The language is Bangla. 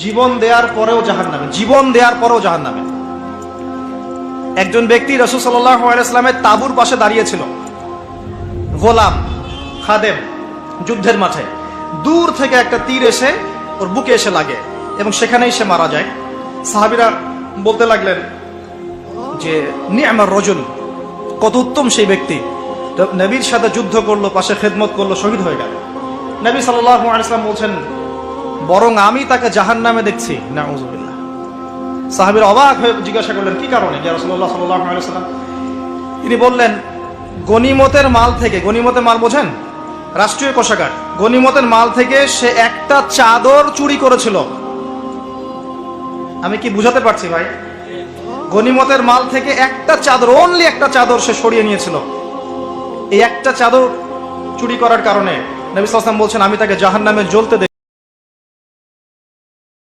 জীবন দেওয়ার পরেও জাহান নামে জীবন দেওয়ার পরেও জাহান নামে একজন ব্যক্তি রসুল সাল্লামের তাবুর পাশে দাঁড়িয়েছিল, গোলাম খাদেম, যুদ্ধের মাঠে। দূর থেকে একটা তীর এসে ওর বুকে এসে লাগে এবং সেখানেই সে মারা যায়। সাহাবিরা বলতে লাগলেন যে নি আমার রজন কত উত্তম সেই ব্যক্তি। নবীর সাথে যুদ্ধ করল, পাশে খেদমত করল, শহীদ হয়ে গেল। নবী সাল্লাম বলছেন বরং আমি তাকে জাহান নামে দেখছি। না সাহাবির অবাক হয়ে জিজ্ঞাসা করলেন, কি কারণে? তিনি বললেন, গনিমতের মাল থেকে গনিমতের মাল বোঝেন? রাষ্ট্রীয় কোষাগার। গনিমতের মাল থেকে সে একটা চাদর চুরি করেছিল। আমি কি বুঝাতে পারছি ভাই? গনিমতের মাল থেকে একটা চাদর অনলি একটা চাদর সে সরিয়ে নিয়েছিল। এই একটা চাদর চুরি করার কারণে নবী বলছেন, আমি তাকে জাহান্নামে জ্বলতে দেখি